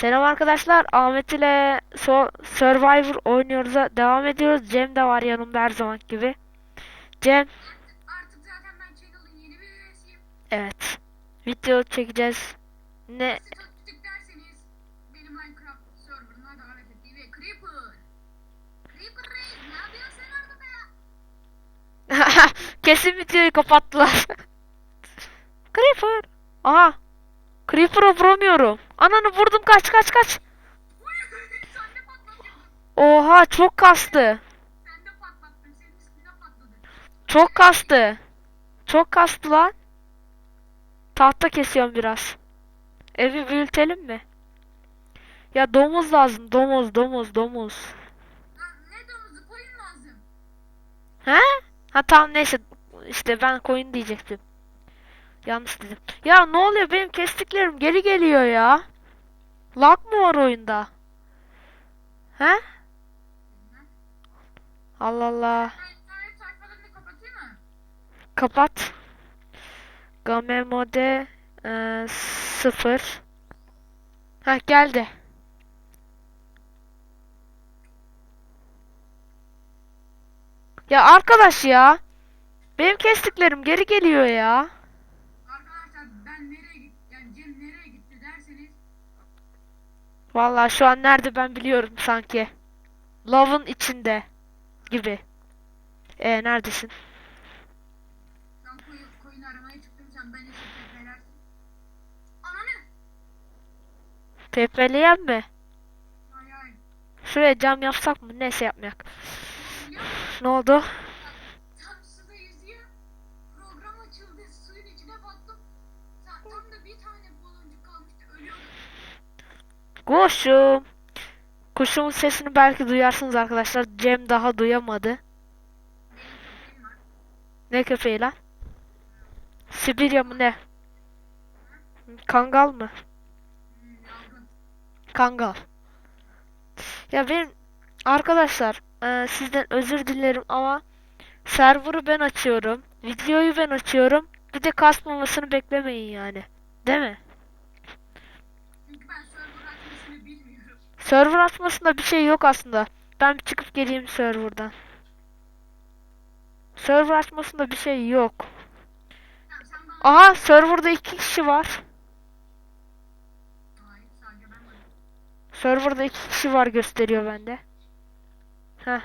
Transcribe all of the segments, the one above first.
Selam arkadaşlar. Ahmet ile so Survivor oynuyoruz. Devam ediyoruz. Cem de var yanımda her zaman gibi. Cem, Artık zaten ben channel'ın yeni bir üyesiyim. evet. Video çekeceğiz. Ne? Kesin videoyu kapattılar. Creeper. Aha. Creeper'ı vuramıyorum. Ananı vurdum kaç kaç kaç. Oha çok kastı. Çok kastı. Çok kastı lan. Tahta kesiyorum biraz. Evi büyütelim mi? Ya domuz lazım. Domuz, domuz, domuz. Ne domuzu koyun lazım. He? Ha tamam neyse. İşte ben koyun diyecektim. Yanlış dedim. Ya ne oluyor? Benim kestiklerim geri geliyor ya. Lag mı var oyunda? He? Allah Allah. Kapat. Game mode e, sıfır. Ha geldi. Ya arkadaş ya. Benim kestiklerim geri geliyor ya. Arkadaşlar ben nereye git yani Cem nereye gitti derseniz Vallahi şu an nerede ben biliyorum sanki. Love'ın içinde gibi. E neredesin? ben koyun, koyun aramaya çıktım sen beni şirketlersin. Ananı. Tepeleyen mi? Ay ay. Şuraya cam yapsak mı? Neyse yapmayak. Ne oldu? Kuşum. Kuşumun sesini belki duyarsınız arkadaşlar. Cem daha duyamadı. Ne köpeği lan? Sibirya mı ne? Kangal mı? Kangal. Ya benim arkadaşlar e, sizden özür dilerim ama server'ı ben açıyorum. Videoyu ben açıyorum. Bir de kasmamasını beklemeyin yani. Değil mi? Çünkü ben server açmasını bilmiyorum. Server açmasında bir şey yok aslında. Ben çıkıp geleyim serverdan. Server açmasında bir şey yok. Aha serverda iki kişi var. Serverda iki kişi var gösteriyor bende. Heh.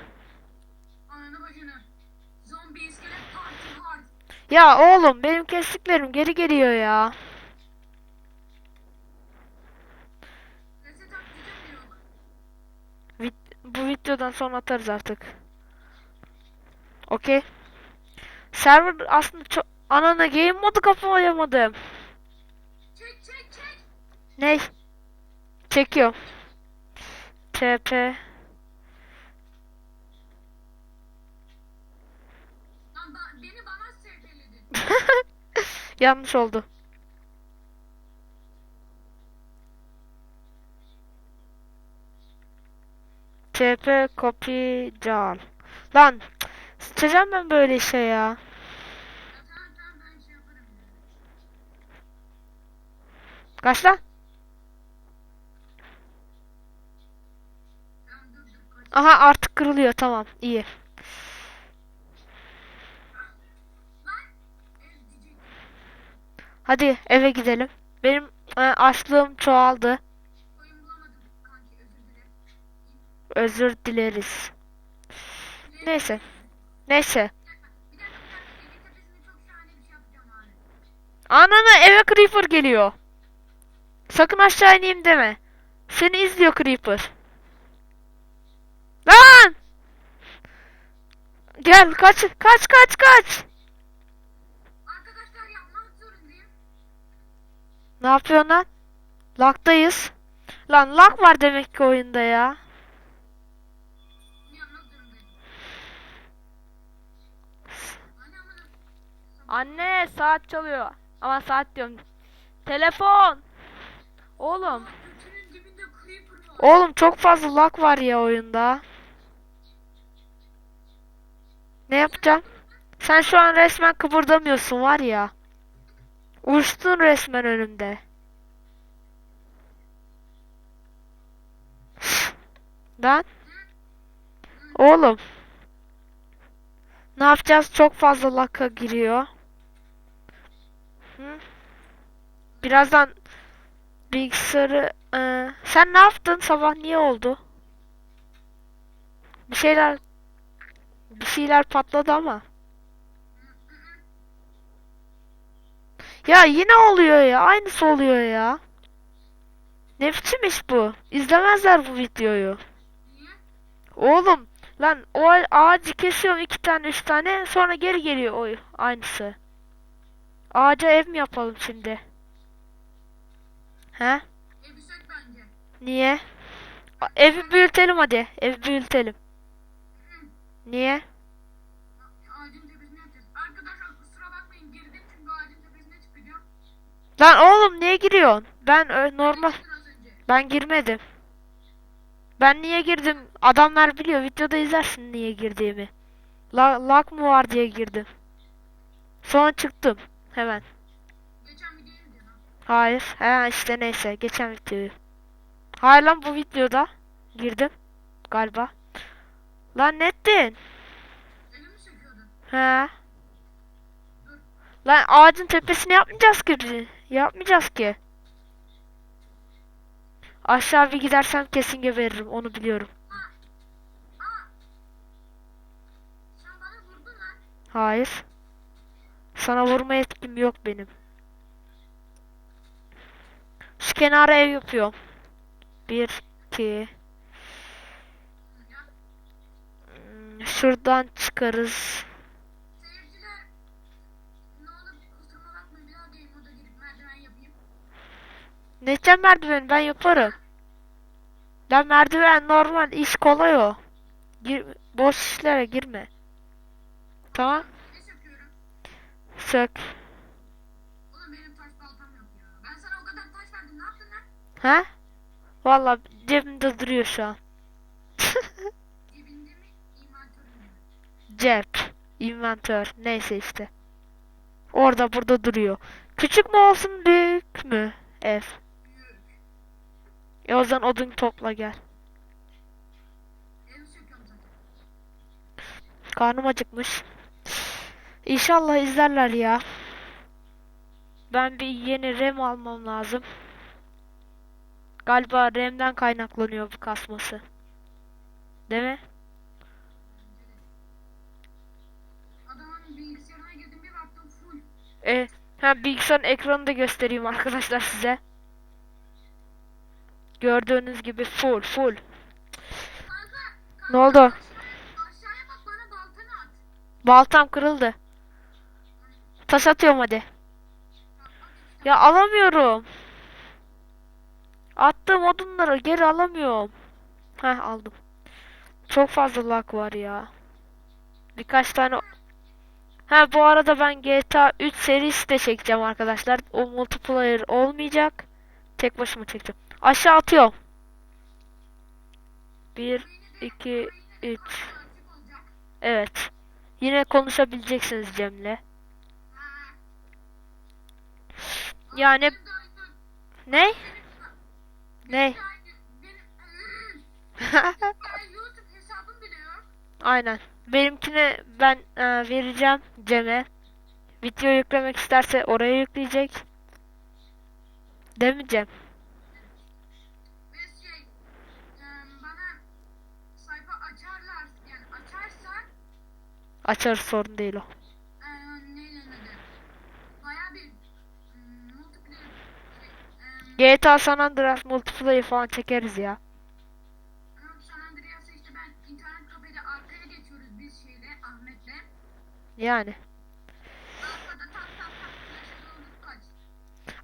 Ya oğlum benim kestiklerim geri geliyor ya. Bu videodan sonra atarız artık. Okey. Server aslında çok... Anana game modu kapatamadım. Çek çek çek. Ney? Çekiyorum. TP. Yanlış oldu. TP copy cal. Lan sıçacağım ben böyle işe ya. Kaç lan? Aha artık kırılıyor tamam iyi. Hadi eve gidelim. Benim e, açlığım çoğaldı. Özür dileriz. Neyse. Neyse. Anana eve Creeper geliyor. Sakın aşağı ineyim deme. Seni izliyor Creeper. Lan! Gel kaç kaç kaç kaç. Arkadaşlar yapmak zorundayım. Ne yapıyorsun lan? Lag'dayız. Lan lag var demek ki oyunda ya. Anne saat çalıyor. Ama saat diyorum. Telefon. Oğlum. Oğlum çok fazla lag var ya oyunda. Ne yapacağım? Sen şu an resmen kıpırdamıyorsun var ya. Uçtun resmen önümde. Lan. Oğlum. Ne yapacağız? Çok fazla laka giriyor. Birazdan bilgisayarı... Ee, sen ne yaptın? Sabah niye oldu? Bir şeyler... Bir şeyler patladı ama. Ya yine oluyor ya. Aynısı oluyor ya. Ne bu? İzlemezler bu videoyu. Oğlum lan o ağacı kesiyorum iki tane üç tane sonra geri geliyor o aynısı. Ağaca ev mi yapalım şimdi? He? Sök bence. Niye? A- Evi büyütelim hadi. Evi büyütelim. Niye? Ağacın tepesine yapacağız. Arkadaşlar kusura bakmayın girdim çünkü ağacın tepesine çıkacağım. Lan oğlum niye giriyorsun? Ben ö- normal ben girmedim. Ben niye girdim? Adamlar biliyor. Videoda izlersin niye girdiğimi. La lag mı var diye girdim. Sonra çıktım hemen. Geçen videoyu izledin ha. Hayır. He işte neyse. Geçen videoyu. Hayır lan bu videoda girdim. Galiba. Lan ne ettin? Evimi söküyordun. He. Lan ağacın tepesine yapmayacağız ki. Yapmayacağız ki. Aşağı bir gidersem kesin geberirim. Onu biliyorum. Aa! Sen bana vurdun lan. Hayır. Sana vurma yetkim yok benim. Şu kenara ev yapıyorum. Bir, iki. Hmm, Şuradan çıkarız. seyirciler ne olur kusuruma bakmayın bir daha game moda girip merdiven yapayım. Ne için merdiven ben yaparım. Ben merdiven normal iş kolay o. Gir, boş işlere girme. Tamam. Ne söküyorum? Sök. Oğlum benim taş baltam yok ya. Ben sana o kadar taş verdim ne yaptın lan? Ha? Vallahi cebimde duruyor şu an. Cep. Inventör. Neyse işte. Orada burada duruyor. Küçük mü olsun büyük mü ev? Büyük. E o zaman odun topla gel. Karnım acıkmış. İnşallah izlerler ya. Ben bir yeni RAM almam lazım. Galiba RAM'den kaynaklanıyor bu kasması. Değil mi? E, ha bilgisayarın ekranını da göstereyim arkadaşlar size. Gördüğünüz gibi full full. Kanka, kanka Ne oldu? Aşağıya, aşağıya bak bana baltanı at. Baltam kırıldı. Taş atıyorum hadi. Ya alamıyorum. Attığım odunları geri alamıyorum. Heh aldım. Çok fazla lag var ya. Birkaç tane... Ha bu arada ben GTA 3 serisi de çekeceğim arkadaşlar. O multiplayer olmayacak. Tek başıma çekeceğim. Aşağı atıyorum. 1, 2, 3. Açık olacak. Evet. Yine konuşabileceksiniz Cem'le. Ha. Yani Benim de aynı- ne? Ne? benim de aynı- benim- Ya YouTube hesabım bile yok. Aynen. Benimkini ben e, vereceğim Cem'e. Video yüklemek isterse oraya yükleyecek. Değil mi Cem? Yani Açarız sorun değil o. e, neyle ne de baya bir em, multiplayer şey, em, GTA San Andreas multiplayer falan çekeriz ya. Yani.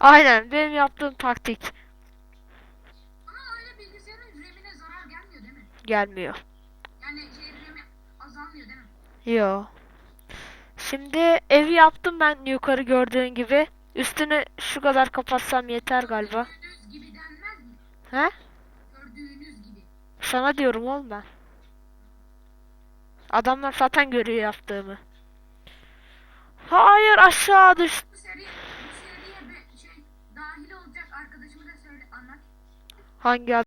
Aynen benim yaptığım taktik Ama öyle bilgisayarın RAM'ine zarar gelmiyor değil mi? gelmiyor. Yani şey RAM'i azalmıyor değil mi? Yo. Şimdi evi yaptım ben yukarı gördüğün gibi. Üstünü şu kadar kapatsam yeter galiba. Gördüğünüz gibi denmez mi? He? Sana diyorum oğlum ben. Adamlar zaten görüyor yaptığımı. Hayır aşağı düş. Bu seri,